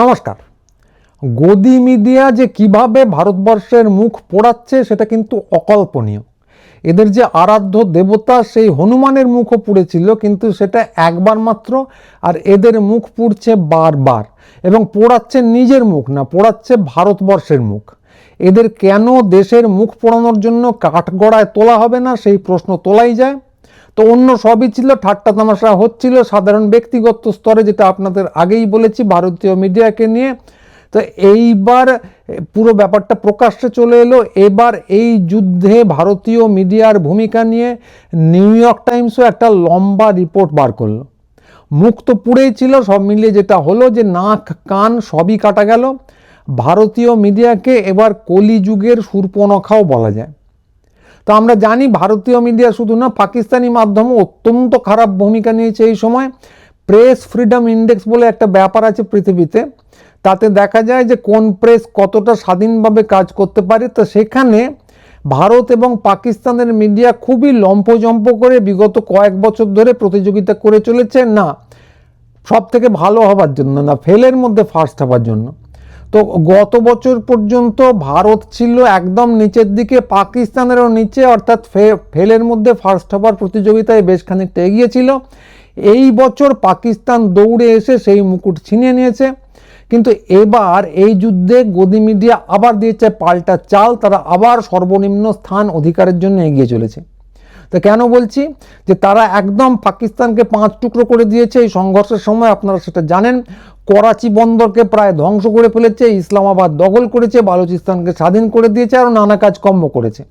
নমস্কার। গদি মিডিয়া যে কীভাবে ভারতবর্ষের মুখ পোড়াচ্ছে সেটা কিন্তু অকল্পনীয়। এদের যে আরাধ্য দেবতা সেই হনুমানের মুখও পুড়েছিল, কিন্তু সেটা একবার মাত্র আর এদের মুখ পুড়ছে বারবার এবং পোড়াচ্ছে নিজের মুখ না, পোড়াচ্ছে ভারতবর্ষের মুখ। এদের কেন দেশের মুখ পোড়ানোর জন্য কাঠগড়ায় তোলা হবে না সেই প্রশ্ন তোলাই যায়। তো অন্য সবই ছিল, ঠাট্টা তামাশা হচ্ছিল সাধারণ ব্যক্তিগত স্তরে, যেটা আপনাদের আগেই বলেছি ভারতীয় মিডিয়াকে নিয়ে। তো এইবার পুরো ব্যাপারটা প্রকাশ্যে চলে এলো। এবার এই যুদ্ধে ভারতীয় মিডিয়ার ভূমিকা নিয়ে নিউ ইয়র্ক টাইমসও একটা লম্বা রিপোর্ট বার করল। মুখ তো পুড়েই ছিল, সব মিলিয়ে যেটা হলো যে নাক, কান সবই কাটা গেল। ভারতীয় মিডিয়াকে এবার কলিযুগের সুরপনখাও বলা যায়। তো আমরা জানি ভারতীয় মিডিয়া শুধু না, পাকিস্তানি মাধ্যমও অত্যন্ত খারাপ ভূমিকা নিয়েছে এই সময়। প্রেস ফ্রিডম ইন্ডেক্স বলে একটা ব্যাপার আছে পৃথিবীতে। তাতে দেখা যায় যে কোন প্রেস কতটা স্বাধীনভাবে কাজ করতে পারে। তো সেখানে ভারত এবং পাকিস্তানের মিডিয়া খুবই লম্পজম্প করে বিগত কয়েক বছর ধরে প্রতিযোগিতা করে চলেছে। না সব থেকে ভালো হবার জন্য না ফেলের মধ্যে ফার্স্ট হবার জন্য। তো গত বছর পর্যন্ত ভারত ছিল একদম নিচের দিকে, পাকিস্তানেরও নিচে, অর্থাৎ ফেলের মধ্যে ফার্স্ট হবার প্রতিযোগিতায় বেশ খানিকটা এগিয়েছিল এই বছর পাকিস্তান দৌড়ে এসে সেই মুকুট ছিনিয়ে নিয়েছে। কিন্তু এবার এই যুদ্ধে গদি মিডিয়া আবার দিয়েছে পাল্টা চাল, তারা আবার সর্বনিম্ন স্থান অধিকারের জন্য এগিয়ে চলেছে। তো কেন বলছি? যে তারা একদম পাকিস্তানকে পাঁচ টুকরো করে দিয়েছে, এই সংঘর্ষের সময় আপনারা সেটা জানেন। করাচি বন্দরকে প্রায় ধ্বংস করে ফেলেছে, ইসলামাবাদ দখল করেছে, বালুচিস্তানকে স্বাধীন করে দিয়েছে, আরও নানা কাজ কম্ম করেছে।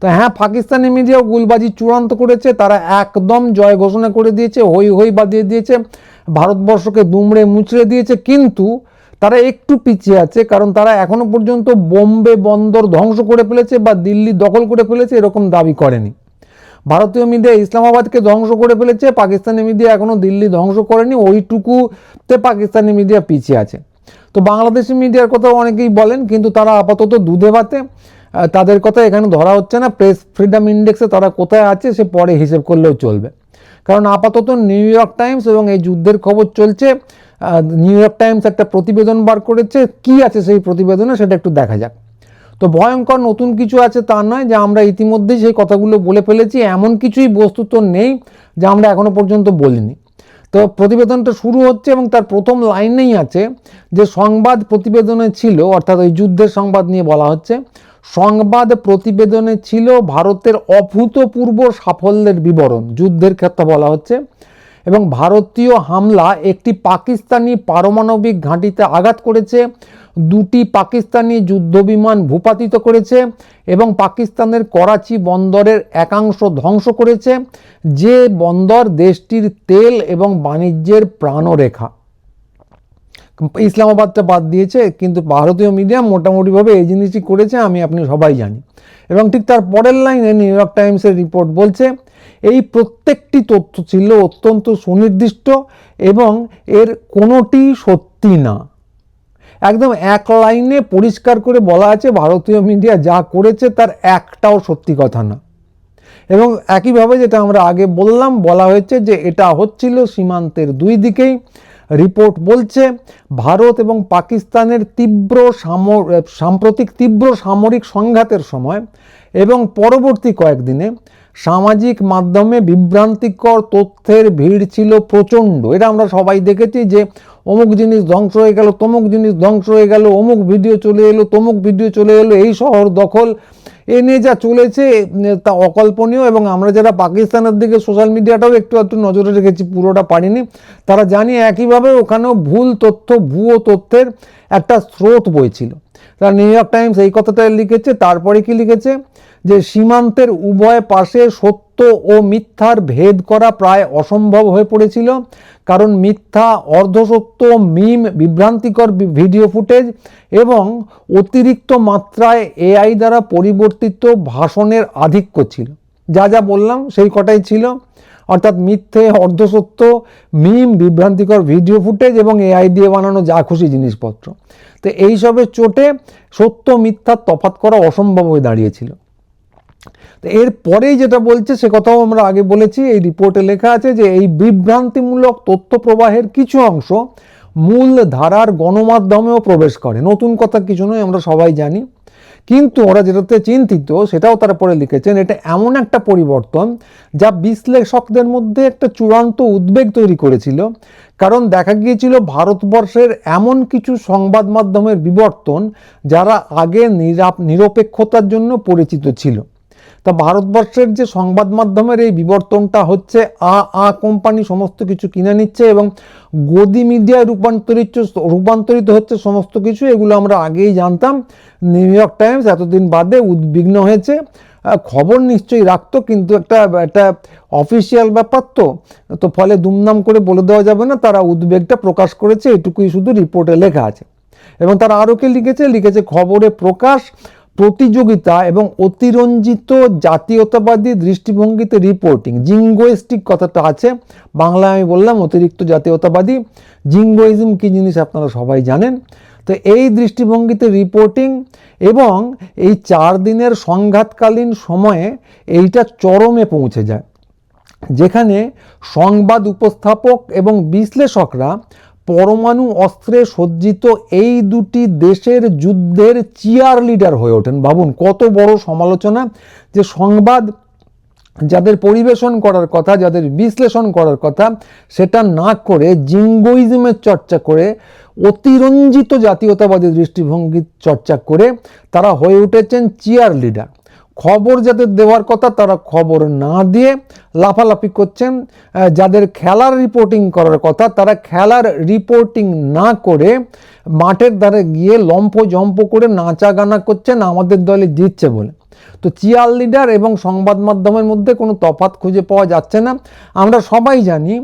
তো হ্যাঁ পাকিস্তানি মিডিয়াও গুলবাজি চূড়ান্ত করেছে, তারা একদম জয় ঘোষণা করে দিয়েছে হই হই বাদিয়ে দিয়েছে, ভারতবর্ষকে দুমড়ে মুচড়ে দিয়েছে, কিন্তু তারা একটু পিছিয়ে আছে, কারণ তারা এখনও পর্যন্ত বোম্বে বন্দর ধ্বংস করে ফেলেছে বা দিল্লি দখল করে ফেলেছে, এরকম দাবি করেনি। ভারতীয় মিডিয়া ইসলামাবাদকে ধ্বংস করে ফেলেছে, পাকিস্তানি মিডিয়া এখনও দিল্লি ধ্বংস করেনি, ওইটুকুতে পাকিস্তানি মিডিয়া পিছিয়ে আছে। তো বাংলাদেশি মিডিয়ার কথা অনেকেই বলেন, কিন্তু তারা আপাতত দুধে ভাতে। তাদের কথা এখানে ধরা হচ্ছে না, প্রেস ফ্রিডম ইন্ডেক্সে তারা কোথায় আছে সে পরে হিসেব করলেও চলবে। কারণ আপাতত নিউ ইয়র্ক টাইমস এবং এই যুদ্ধের খবর চলছে নিউ ইয়র্ক টাইমস একটা প্রতিবেদন বার করেছে, কি আছে সেই প্রতিবেদনে সেটা একটু দেখা যাক। তো ভয়ঙ্কর নতুন কিছু আছে তা নয় যে আমরা ইতিমধ্যেই সেই কথাগুলো বলে ফেলেছি, এমন কিছুই বস্তু তো নেই যা আমরা এখনও পর্যন্ত বলিনি। তো প্রতিবেদনটা শুরু হচ্ছে এবং তার প্রথম লাইনেই আছে যে সংবাদ প্রতিবেদনে ছিল, অর্থাৎ ওই যুদ্ধের সংবাদ নিয়ে বলা হচ্ছে, সংবাদ প্রতিবেদনে ছিল ভারতের অভূতপূর্ব সাফল্যের বিবরণ, যুদ্ধের ক্ষেত্রে বলা হচ্ছে। এবং ভারতীয় হামলা একটি পাকিস্তানি পারমাণবিক ঘাঁটিতে আঘাত করেছে, দুটি পাকিস্তানি যুদ্ধবিমান ভূপাতিত করেছে এবং পাকিস্তানের করাচি বন্দরের একাংশ ধ্বংস করেছে। যে বন্দর দেশটির তেল এবং বাণিজ্যের প্রাণরেখা। ইসলামাবাদটা বাদ দিয়েছে, কিন্তু ভারতীয় মিডিয়া মোটামুটিভাবে এই জিনিসই করেছে, আমি আপনি সবাই জানি। এবং ঠিক তার পরের লাইনে নিউ ইয়র্ক টাইমসের রিপোর্ট বলছে এই প্রত্যেকটি তথ্য ছিল অত্যন্ত সুনির্দিষ্ট এবং এর কোনোটি সত্যি না। একদম এক লাইনে পরিষ্কার করে বলা আছে ভারতীয় মিডিয়া যা করেছে তার একটাও সত্যি কথা না। এবং একইভাবে যেটা আমরা আগে বললাম, বলা হয়েছে যে এটা হচ্ছিল সীমান্তের দুই দিকেই। রিপোর্ট বলছে, ভারত এবং পাকিস্তানের তীব্র সাম্প্রতিক তীব্র সামরিক সংঘাতের সময় এবং পরবর্তী কয়েকদিনে সামাজিক মাধ্যমে বিভ্রান্তিকর তথ্যের ভিড় ছিল প্রচণ্ড। এটা আমরা সবাই দেখেছি যে অমুক জিনিস ধ্বংস হয়ে গেল, তমুক জিনিস ধ্বংস হয়ে গেল, অমুক ভিডিও চলে এলো, তমুক ভিডিও চলে এলো, এই শহর দখল। এ নিয়ে যা চলেছে তা অকল্পনীয় এবং আমরা যারা পাকিস্তানের দিকে সোশ্যাল মিডিয়াটাও একটু একটু নজরে রেখেছি, পুরোটা পারিনি, তারা জানি একইভাবে ওখানেও ভুল তথ্য, ভুয়ো তথ্যের একটা স্রোত বইছিল। তারা নিউ ইয়র্ক টাইমস এই কথাটা লিখেছে, তারপরে কি লিখেছে? যে সীমান্তের উভয় পাশে সত্য ও মিথ্যার ভেদ করা প্রায় অসম্ভব হয়ে পড়েছিল। কারণ মিথ্যা, অর্ধসত্য, মিম, বিভ্রান্তিকর ভিডিও ফুটেজ এবং অতিরিক্ত মাত্রায় এআই দ্বারা পরিবর্তিত ভাষণের আধিক্য ছিল। যা যা বললাম সেই কটাই ছিল। অর্থাৎ মিথ্যে, অর্ধসত্য মিম বিভ্রান্তিকর ভিডিও ফুটেজ এবং এআই দিয়ে বানানো যা খুশি জিনিসপত্র। তো এইসবের চোটে সত্য মিথ্যার তফাত করা অসম্ভব হয়ে দাঁড়িয়েছিল। তো এর পরেই যেটা বলছে, সে কথাও আমরা আগে বলেছি, এই রিপোর্টে লেখা আছে যে এই বিভ্রান্তিমূলক তথ্য প্রবাহের কিছু অংশ মূল ধারার গণমাধ্যমেও প্রবেশ করে। নতুন কথা কিছু নয়, আমরা সবাই জানি। কিন্তু ওরা যেটাতে চিন্তিত, সেটাও তারা পরে লিখেছেন, এটা এমন একটা পরিবর্তন যা বিশ্লেষকদের মধ্যে একটা চূড়ান্ত উদ্বেগ তৈরি করেছিল। কারণ দেখা গিয়েছিল ভারতবর্ষের এমন কিছু সংবাদ মাধ্যমের বিবর্তন যারা আগে নিরাপ, নিরপেক্ষতার জন্য পরিচিত ছিল। তা ভারতবর্ষের যে সংবাদ মাধ্যমের এই বিবর্তনটা হচ্ছে, আ আ কোম্পানি সমস্ত কিছু কিনে নিচ্ছে এবং গদি মিডিয়ায় রূপান্তরিত রূপান্তরিত হচ্ছে সমস্ত কিছু। এগুলো আমরা আগেই জানতাম। নিউ ইয়র্ক টাইমস এতদিন বাদে উদ্বিগ্ন হয়েছে। খবর নিশ্চয়ই রাখতো, কিন্তু একটা একটা অফিসিয়াল ব্যাপার তো। তো ফলে দুমদাম করে বলে দেওয়া যাবে না, তারা উদ্বেগটা প্রকাশ করেছে, এটুকুই শুধু রিপোর্টে লেখা আছে। এবং তারা আরও কে লিখেছে? লিখেছে খবরে প্রকাশ। প্রতিযোগিতা এবং অতিরঞ্জিত জাতীয়তাবাদী দৃষ্টিভঙ্গিতে রিপোর্টিং জিঙ্গোয়েস্টিক কথাটা আছে। বাংলায় আমি বললাম অতিরিক্ত জাতীয়তাবাদী। জিঙ্গোইজম কী জিনিস আপনারা সবাই জানেন। তো এই দৃষ্টিভঙ্গিতে রিপোর্টিং এবং এই চার দিনের সংঘাতকালীন সময়ে এইটা চরমে পৌঁছে যায়। যেখানে সংবাদ উপস্থাপক এবং বিশ্লেষকরা পরমাণু অস্ত্রে সজ্জিত এই দুটি দেশের যুদ্ধের চিয়ার লিডার হয়ে ওঠেন। ভাবুন, কত বড় সমালোচনা যে সংবাদ যাদের পরিবেশন করার কথা, যাদের বিশ্লেষণ করার কথা, সেটা না করে জিঙ্গোইজমের চর্চা করে, অতিরঞ্জিত জাতীয়তাবাদী দৃষ্টিভঙ্গির চর্চা করে তারা হয়ে উঠেছেন চিয়ার লিডার খবর যাদের দেওয়ার কথা, তারা খবর না দিয়ে লাফালাফি করছেন। যাদের খেলার রিপোর্টিং করার কথা, তারা খেলার রিপোর্টিং না করে মাঠের ধারে গিয়ে লম্ফ জম্প করে নাচা গানা করছেন, আমাদের দলে জিতছে বলে। তো চিয়ার লিডার এবং সংবাদ মাধ্যমের মধ্যে কোনো তফাৎ খুঁজে পাওয়া যাচ্ছে না। আমরা সবাই জানি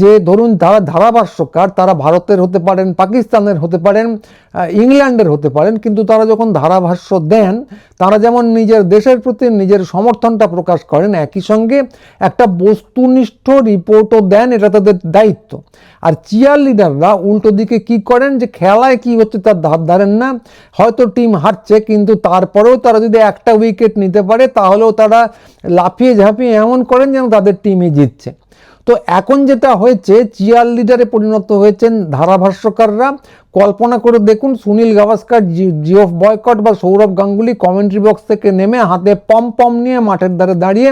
যে ধরুন তারা ধারাভাষ্যকার, তারা ভারতের হতে পারেন, পাকিস্তানের হতে পারেন ইংল্যান্ডের হতে পারেন, কিন্তু তারা যখন ধারাভাষ্য দেন, তারা যেমন নিজের দেশের প্রতি নিজের সমর্থনটা প্রকাশ করেন, একই সঙ্গে একটা বস্তুনিষ্ঠ রিপোর্টও দেন, এটা তাদের দায়িত্ব। আর চিয়ার লিডাররা উল্টো দিকে কি করেন যে খেলায় কি হচ্ছে তার ধার ধারেন না, হয়তো টিম হারছে, কিন্তু তারপরেও তারা যদি একটা উইকেট নিতে পারে, তাহলেও তারা লাফিয়ে ঝাঁপিয়ে এমন করেন যেন তাদের টিমই জিতছে। তো এখন যেটা হয়েছে চিয়ার লিডারে পরিণত হয়েছেন ধারাভাষ্যকাররা। কল্পনা করে দেখুন, সুনীল গাভাস্কার জিওফ বয়কট বা সৌরভ গাঙ্গুলি কমেন্ট্রি বক্স থেকে নেমে হাতে পম পম নিয়ে মাঠের ধারে দাঁড়িয়ে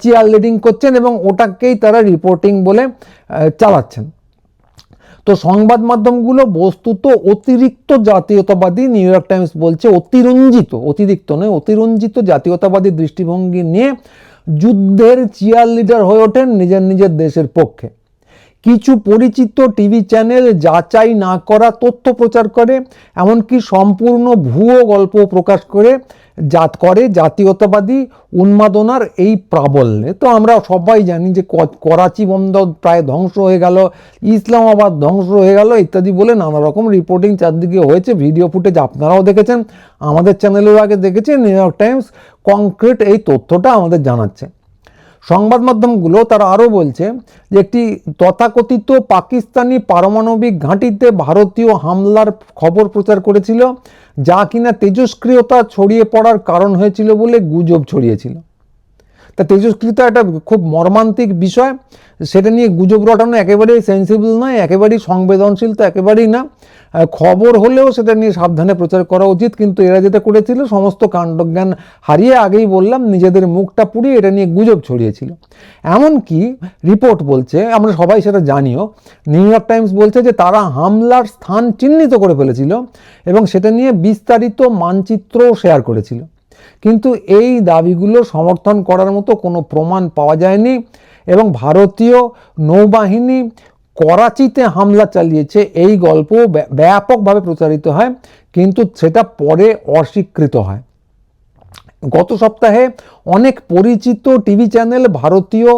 চিয়ার লিডিং করছেন এবং ওটাকেই তারা রিপোর্টিং বলে চালাচ্ছেন। তো সংবাদ মাধ্যমগুলো বস্তুত অতিরিক্ত জাতীয়তাবাদী নিউ ইয়র্ক টাইমস বলছে অতিরঞ্জিত, অতিরিক্ত নয়, অতিরঞ্জিত জাতীয়তাবাদী দৃষ্টিভঙ্গি নিয়ে যুদ্ধের চিয়ার লিডার হয়ে ওঠেন নিজের নিজের দেশের পক্ষে। কিছু পরিচিত টিভি চ্যানেল যাচাই না করা তথ্য প্রচার করে, এমনকি সম্পূর্ণ ভুয়ো গল্প প্রকাশ করে জাত করে জাতীয়তাবাদী উন্মাদনার এই প্রাবল্যে। তো আমরা সবাই জানি যে করাচি বন্দর প্রায় ধ্বংস হয়ে গেল, ইসলামাবাদ ধ্বংস হয়ে গেল ইত্যাদি বলে নানা রকম রিপোর্টিং চারদিকে হয়েছে। ভিডিও ফুটেজ আপনারাও দেখেছেন, আমাদের চ্যানেলেও আগে দেখেছেন নিউ ইয়র্ক টাইমস কংক্রিট এই তথ্যটা আমাদের জানাচ্ছে। সংবাদ মাধ্যমগুলো তারা আরও বলছে যে একটি তথাকথিত পাকিস্তানি পারমাণবিক ঘাঁটিতে ভারতীয় হামলার খবর প্রচার করেছিল, যা কিনা তেজস্ক্রিয়তা ছড়িয়ে পড়ার কারণ হয়েছিল বলে গুজব ছড়িয়েছিল। তা তেজস্ক্রিয়তা একটা খুব মর্মান্তিক বিষয়। সেটা নিয়ে গুজব রটানো একেবারেই সেন্সিবল নয়, একেবারেই সংবেদনশীল তো একেবারেই না। খবর হলেও সেটা নিয়ে সাবধানে প্রচার করা উচিত, কিন্তু এরা যেটা করেছিল, সমস্ত কাণ্ডজ্ঞান হারিয়ে আগেই বললাম, নিজেদের মুখটা পুড়িয়ে এটা নিয়ে গুজব ছড়িয়েছিল। এমনকি রিপোর্ট বলছে, আমরা সবাই সেটা জানিও, নিউ ইয়র্ক টাইমস বলছে যে তারা হামলার স্থান চিহ্নিত করে ফেলেছিল এবং সেটা নিয়ে বিস্তারিত মানচিত্রও শেয়ার করেছিল। কিন্তু এই দাবিগুলো সমর্থন করার মতো কোনো প্রমাণ পাওয়া যায়নি এবং ভারতীয় নৌবাহিনী করাচিতে হামলা চালিয়েছে। এই গল্প ব্যাপকভাবে প্রচারিত হয়, কিন্তু সেটা পরে অস্বীকৃত হয়। গত সপ্তাহে অনেক পরিচিত টিভি চ্যানেল ভারতীয়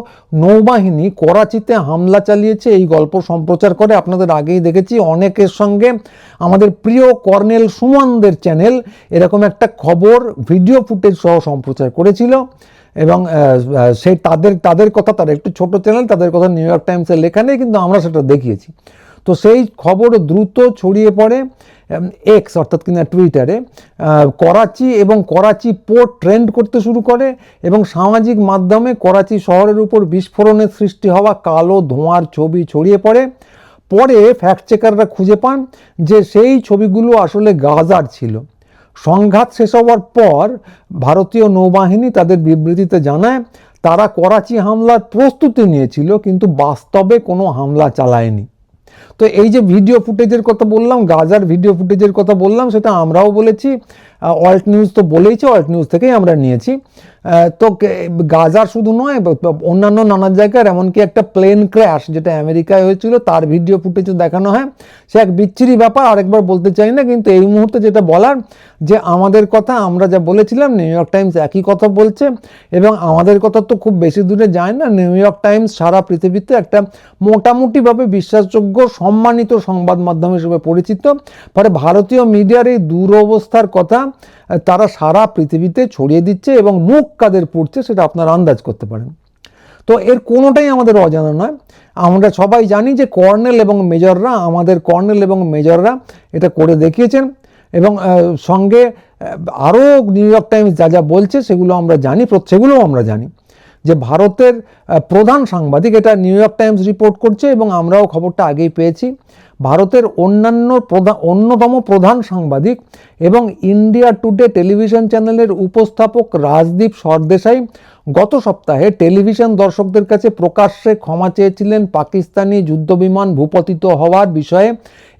নৌবাহিনী করাচিতে হামলা চালিয়েছে। এই গল্প সম্প্রচার করে আপনাদের আগেই দেখেছি। অনেকের সঙ্গে আমাদের প্রিয় কর্নেল সুমনদের চ্যানেল এরকম একটা খবর, ভিডিও ফুটেজ সহ সম্প্রচার করেছিল এবং সেই তাদের তাদের কথা, তারা একটু ছোট চ্যানেল, তাদের কথা নিউ ইয়র্ক টাইমসে লেখা নেই, কিন্তু আমরা সেটা দেখিয়েছি। তো সেই খবর দ্রুত ছড়িয়ে পড়ে এক্স অর্থাৎ কিনা টুইটারে করাচি এবং করাচি পোর্ট ট্রেন্ড করতে শুরু করে এবং সামাজিক মাধ্যমে করাচি শহরের উপর বিস্ফোরণের সৃষ্টি হওয়া কালো ধোঁয়ার ছবি ছড়িয়ে পড়ে। পরে ফ্যাক্ট চেকাররা খুঁজে পান যে সেই ছবিগুলো আসলে গাজার ছিল। সংঘাত শেষ হওয়ার পর ভারতীয় নৌবাহিনী তাদের বিবৃতিতে জানায়, তারা করাচি হামলার প্রস্তুতি নিয়েছিল কিন্তু বাস্তবে কোনো হামলা চালায়নি। তো এই যে ভিডিও ফুটেজের কথা বললাম গাজার ভিডিও ফুটেজের কথা বললাম, সেটা আমরাও বলেছি। অল্ট নিউজ তো বলেইছে অল্ট নিউজ থেকেই আমরা নিয়েছি। তো গাজার শুধু নয় অন্যান্য নানা জায়গার এমনকি একটা প্লেন ক্র্যাশ যেটা আমেরিকায় হয়েছিল, তার ভিডিও ফুটেজও দেখানো হয়। সে এক বিচ্ছিরি ব্যাপার, আরেকবার বলতে চাই না, কিন্তু এই মুহূর্তে যেটা বলার, যে আমাদের কথা, আমরা যা বলেছিলাম নিউ ইয়র্ক টাইমস একই কথা বলছে, এবং আমাদের কথা তো খুব বেশি দূরে যায় না। নিউ ইয়র্ক টাইমস সারা পৃথিবীতে একটা মোটামুটিভাবে বিশ্বাসযোগ্য, সম্মানিত সংবাদ মাধ্যম হিসেবে পরিচিত। পরে ভারতীয় মিডিয়ার এই দুরবস্থার কথা তারা সারা পৃথিবীতে ছড়িয়ে দিচ্ছে এবং মুখ কাদের পড়ছে সেটা আপনারা আন্দাজ করতে পারেন। তো এর কোনোটাই আমাদের অজানা নয়। আমরা সবাই জানি যে কর্নেল এবং মেজররা, আমাদের কর্নেল এবং মেজররা এটা করে দেখিয়েছেন এবং সঙ্গে আরও নিউ ইয়র্ক টাইমস যা যা বলছে সেগুলো আমরা জানি সেগুলোও আমরা জানি। যে ভারতের প্রধান সাংবাদিক এটা নিউ ইয়র্ক টাইমস রিপোর্ট করছে এবং আমরাও খবরটা আগেই পেয়েছি। ভারতের অন্যান্য প্রধান অন্যতম প্রধান সাংবাদিক এবং ইন্ডিয়া টুডে টেলিভিশন চ্যানেলের উপস্থাপক রাজদীপ সরদেশাই গত সপ্তাহে টেলিভিশন দর্শকদের কাছে প্রকাশ্যে ক্ষমা চেয়েছিলেন পাকিস্তানি যুদ্ধবিমান ভূপতিত হওয়ার বিষয়ে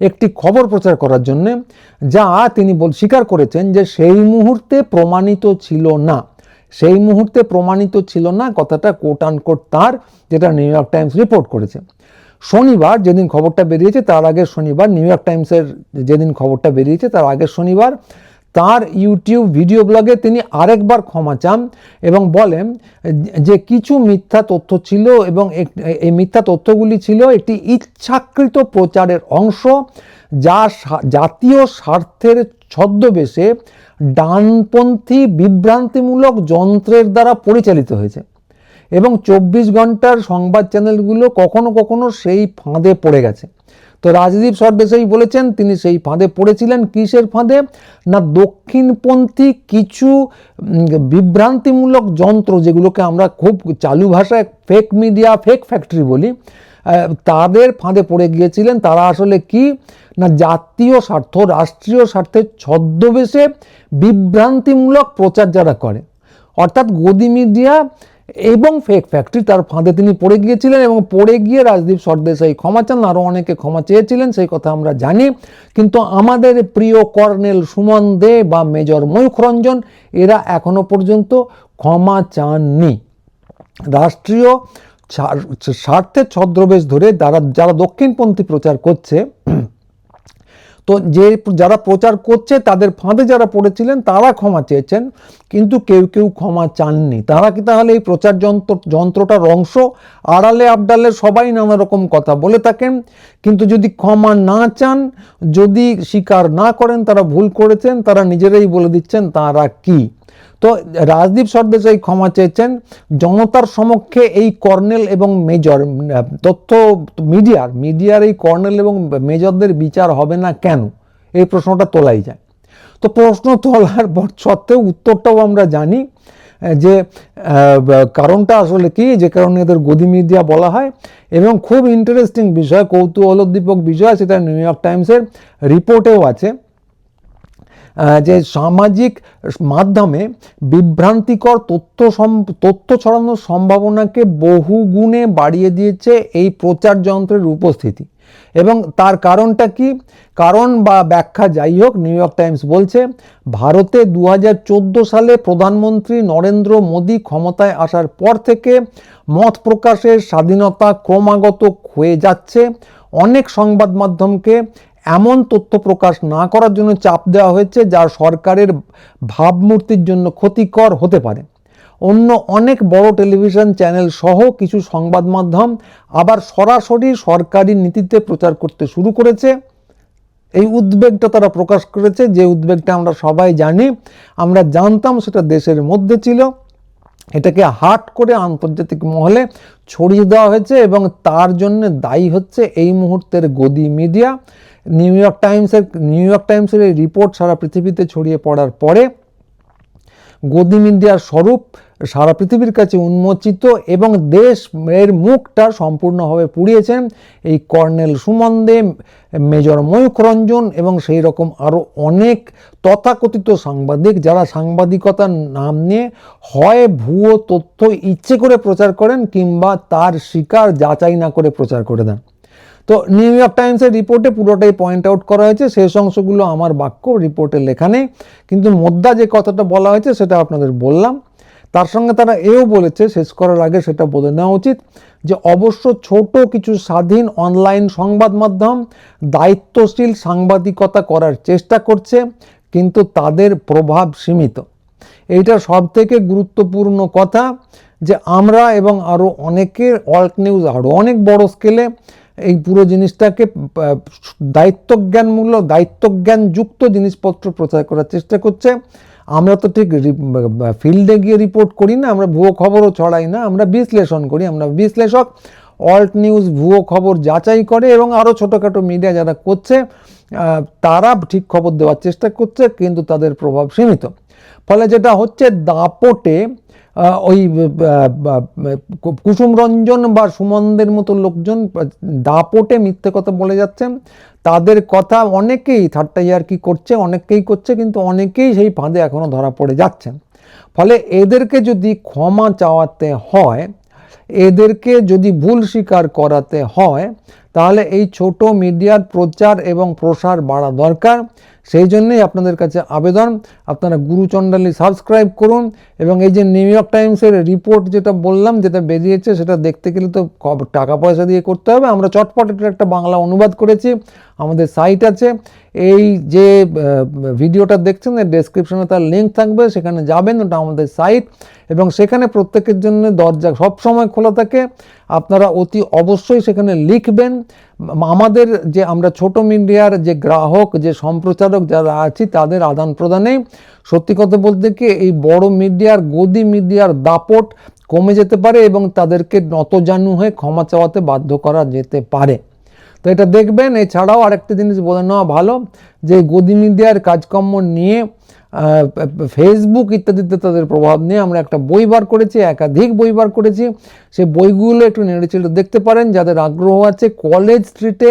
একটি খবর প্রচার করার জন্য, যা তিনি স্বীকার করেছেন যে সেই মুহূর্তে প্রমাণিত ছিল না। সেই মুহূর্তে প্রমাণিত ছিল না কথাটা কোট আনকোট তার, যেটা নিউ ইয়র্ক টাইমস রিপোর্ট করেছে। শনিবার যেদিন খবরটা বেরিয়েছে, তার আগের শনিবার নিউ ইয়র্ক টাইমসের যেদিন খবরটা বেরিয়েছে, তার আগের শনিবার তার ইউটিউব ভিডিও ব্লগে তিনি আরেকবার ক্ষমা চান এবং বলেন যে কিছু মিথ্যা তথ্য ছিল এবং এই মিথ্যা তথ্যগুলি ছিল একটি ইচ্ছাকৃত প্রচারের অংশ, যা জাতীয় স্বার্থের ছদ্মবেশে ডানপন্থী বিভ্রান্তিমূলক যন্ত্রের দ্বারা পরিচালিত হয়েছে এবং চব্বিশ ঘণ্টার সংবাদ চ্যানেলগুলো কখনো কখনো সেই ফাঁদে পড়ে গেছে। তো রাজদীপ সরদেশাই বলেছেন, তিনি সেই ফাঁদে পড়েছিলেন। কিসের ফাঁদে? না, দক্ষিণপন্থী কিছু বিভ্রান্তিমূলক যন্ত্র যেগুলোকে আমরা খুব চালু ভাষায় ফেক মিডিয়া ফেক ফ্যাক্টরি বলি তাদের ফাঁদে পড়ে গিয়েছিলেন। তারা আসলে কি? না জাতীয় স্বার্থ, রাষ্ট্রীয় স্বার্থের ছদ্মবেশে বিভ্রান্তিমূলক প্রচার যারা করে, অর্থাৎ গদি মিডিয়া এবং ফেক ফ্যাক্টরি তার ফাঁদে তিনি পড়ে গিয়েছিলেন এবং পড়ে গিয়ে রাজদীপ সরদেশাই ক্ষমা চান, আরও অনেকে ক্ষমা চেয়েছিলেন, সেই কথা আমরা জানি। কিন্তু আমাদের প্রিয় কর্নেল সুমন দে বা মেজর ময়ূখ রঞ্জন এরা এখনও পর্যন্ত ক্ষমা চাননি। রাষ্ট্রীয় স্বার- স্বার্থের ছদ্মবেশ ধরে যারা যারা দক্ষিণপন্থী প্রচার করছে তো যে যারা প্রচার করছে, তাদের ফাঁদে যারা পড়েছিলেন, তারা ক্ষমা চেয়েছেন, কিন্তু কেউ কেউ ক্ষমা চাননি। তারা কি তাহলে এই প্রচার যন্ত্র, যন্ত্রটার অংশ? আড়ালে আবডালে সবাই নানা রকম কথা বলে থাকেন, কিন্তু যদি ক্ষমা না চান, যদি স্বীকার না করেন, তারা ভুল করেছেন, তারা নিজেরাই বলে দিচ্ছেন, তারা কি? তো রাজদীপ সরদেশাই ক্ষমা চেয়েছেন। জনতার সমক্ষে এই কর্নেল এবং মেজর তথ্য মিডিয়ার মিডিয়ার এই কর্নেল এবং মেজরদের বিচার হবে না কেন? এই প্রশ্নটা তোলাই যায়। তো প্রশ্ন তোলার সত্ত্বেও উত্তরটাও আমরা জানি যে কারণটা আসলে কি? যে কারণে এদের গদি মিডিয়া বলা হয়। এবং খুব ইন্টারেস্টিং বিষয়, কৌতূহলোদ্দীপক বিষয়, সেটা নিউ ইয়র্ক টাইমসের রিপোর্টেও আছে। যে সামাজিক মাধ্যমে বিভ্রান্তিকর তথ্য তথ্য ছড়ানোর সম্ভাবনাকে বহু গুণে বাড়িয়ে দিয়েছে এই প্রচার যন্ত্রের উপস্থিতি। এবং তার কারণটা কি? কারণ বা ব্যাখ্যা যাই হোক নিউ ইয়র্ক টাইমস বলছে ভারতে দু হাজার চোদ্দ সালে প্রধানমন্ত্রী নরেন্দ্র মোদী ক্ষমতায় আসার পর থেকে মত প্রকাশের স্বাধীনতা ক্রমাগত ক্ষয়ে যাচ্ছে। অনেক সংবাদ মাধ্যমকে এমন তথ্য প্রকাশ না করার জন্য চাপ দেওয়া হয়েছে যা সরকারের ভাবমূর্তির জন্য ক্ষতিকর হতে পারে। অন্য অনেক বড় টেলিভিশন চ্যানেল সহ কিছু সংবাদ মাধ্যম আবার সরাসরি সরকারি নীতিতে প্রচার করতে শুরু করেছে। এই উদ্বেগটা তারা প্রকাশ করেছে, যে উদ্বেগটা আমরা সবাই জানি, আমরা জানতাম সেটা দেশের মধ্যে ছিল। এটাকে হাট করে আন্তর্জাতিক মহলে ছড়িয়ে দেওয়া হয়েছে এবং তার জন্য দায়ী হচ্ছে এই মুহূর্তের গদি মিডিয়া। নিউ ইয়র্ক টাইমসের নিউ ইয়র্ক টাইমসের এই রিপোর্ট সারা পৃথিবীতে ছড়িয়ে পড়ার পরে গদি মিডিয়ার স্বরূপ সারা পৃথিবীর কাছে উন্মোচিত এবং দেশ এর মুখটা সম্পূর্ণভাবে পুড়িয়েছেন এই কর্নেল সুমন দে, মেজর ময়ূখ রঞ্জন এবং সেই রকম আরও অনেক তথাকথিত সাংবাদিক যারা সাংবাদিকতার নাম নিয়ে হয়, ভুয়ো তথ্য ইচ্ছে করে প্রচার করেন কিংবা তার শিকার যাচাই না করে প্রচার করে দেন। তো নিউ ইয়র্ক টাইমসের রিপোর্টে পুরোটাই পয়েন্ট আউট করা হয়েছে। শেষ অংশগুলো আমার বাক্য রিপোর্টে লেখা নেই। কিন্তু মোদ্দা যে কথাটা বলা হয়েছে, সেটা আপনাদের বললাম। তার সঙ্গে তারা এও বলেছে, শেষ করার আগে সেটা বলে নেওয়া উচিত, যে অবশ্য ছোট কিছু স্বাধীন অনলাইন সংবাদ মাধ্যম দায়িত্বশীল সাংবাদিকতা করার চেষ্টা করছে, কিন্তু তাদের প্রভাব সীমিত। এইটা সব থেকে গুরুত্বপূর্ণ কথা, যে আমরা এবং আরও অনেকের অল্ট নিউজ আরও অনেক বড় স্কেলে এই পুরো জিনিসটাকে দায়িত্বজ্ঞানমূলক দায়িত্বজ্ঞানযুক্ত জিনিসপত্র প্রচার করার চেষ্টা করছে। আমরা তো ঠিক ফিল্ডে গিয়ে রিপোর্ট করি না, আমরা ভুয়ো খবরও ছড়াই না, আমরা বিশ্লেষণ করি, আমরা বিশ্লেষক, অল্ট নিউজ ভুয়ো খবর যাচাই করে এবং আরও ছোটোখাটো মিডিয়া যারা করছে তারা ঠিক খবর দেওয়ার চেষ্টা করছে, কিন্তু তাদের প্রভাব সীমিত। ফলে যেটা হচ্ছে, দাপটে ওই আহ, আহ, কুসুম রঞ্জন বা সুমনদের মতো লোকজন দাপটে মিথ্যে কথা বলে যাচ্ছেন তাদের কথা অনেকেই ঠাট্টা ইয়ার কি করছে অনেকেই করছে কিন্তু অনেকেই সেই ফাঁদে এখনও ধরা পড়ে যাচ্ছেন ফলে এদেরকে যদি ক্ষমা চাওয়াতে হয় এদেরকে যদি ভুল স্বীকার করাতে হয় তাহলে এই ছোট মিডিয়ার প্রচার এবং প্রসার বাড়া দরকার। সেই জন্যই আপনাদের কাছে আবেদন। আপনারা গুরুচণ্ডালী সাবস্ক্রাইব করুন এবং এই যে নিউ ইয়র্ক টাইমসের রিপোর্ট যেটা বললাম, যেটা বেরিয়েছে, সেটা দেখতে গেলে তো টাকা পয়সা দিয়ে করতে হবে। আমরা চটপট এটার একটা বাংলা অনুবাদ করেছি। আমাদের সাইট আছে। এই যে ভিডিওটা দেখছেন, এর ডেসক্রিপশনে তার লিঙ্ক থাকবে, সেখানে যাবেন, ওটা আমাদের সাইট। এবং সেখানে প্রত্যেকের জন্য দরজা সবসময় খোলা থাকে। আপনারা অতি অবশ্যই সেখানে লিখবেন। আমাদের যে আমরা ছোট মিডিয়ার যে গ্রাহক, যে সম্প্রচারক যারা আছি, তাদের আদান প্রদানে সত্যি কথা বলতে কি এই বড় মিডিয়ার, গদি মিডিয়ার দাপট কমে যেতে পারে এবং তাদেরকে নতজানু হয়ে ক্ষমা চাওয়াতে বাধ্য করা যেতে পারে। তো এটা দেখবেন, এছাড়াও আরেকটা জিনিস বলে নেওয়া ভালো, যে গদি মিডিয়ার কাজকর্ম নিয়ে ফেসবুক ইত্যাদিতে তাদের প্রভাব নিয়ে আমরা একটা বই বার করেছি, একাধিক বই বার করেছি। সেই বইগুলো একটু নেড়েচেড়ে দেখতে পারেন, যাদের আগ্রহ আছে। কলেজ স্ট্রিটে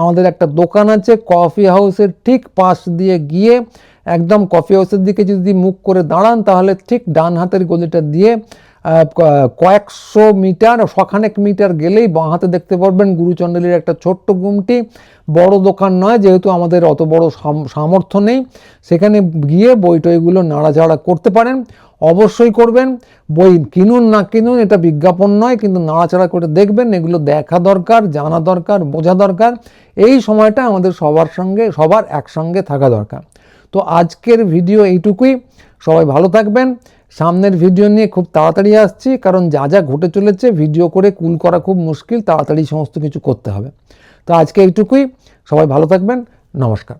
আমাদের একটা দোকান আছে, কফি হাউসের ঠিক পাশ দিয়ে গিয়ে একদম কফি হাউসের দিকে যদি মুখ করে দাঁড়ান, তাহলে ঠিক ডান হাতের গলিটা দিয়ে কয়েকশো মিটার, শখানেক মিটার গেলেই বাঁ হাতে দেখতে পারবেন গুরুচণ্ডলীর একটা ছোট্ট গুমটি। বড় দোকান নয়, যেহেতু আমাদের অত বড় সাম- সামর্থ্য নেই। সেখানে গিয়ে বই টইগুলো নাড়াচাড়া করতে পারেন। অবশ্যই করবেন। বই কিনুন না কিনুন, এটা বিজ্ঞাপন নয়, কিন্তু নাড়াচাড়া করে দেখবেন, এগুলো দেখা দরকার, জানা দরকার, বোঝা দরকার। এই সময়টা আমাদের সবার সঙ্গে, সবার একসঙ্গে থাকা দরকার। তো আজকের ভিডিও এইটুকুই। সবাই ভালো থাকবেন। সামনের ভিডিও নিয়ে খুব তাড়াতাড়ি আসছি, কারণ যা যা ঘটে চলেছে ভিডিও করে কুল করা খুব মুশকিল, তাড়াতাড়ি সমস্ত কিছু করতে হবে। তো আজকে এইটুকুই, সবাই ভালো থাকবেন, নমস্কার।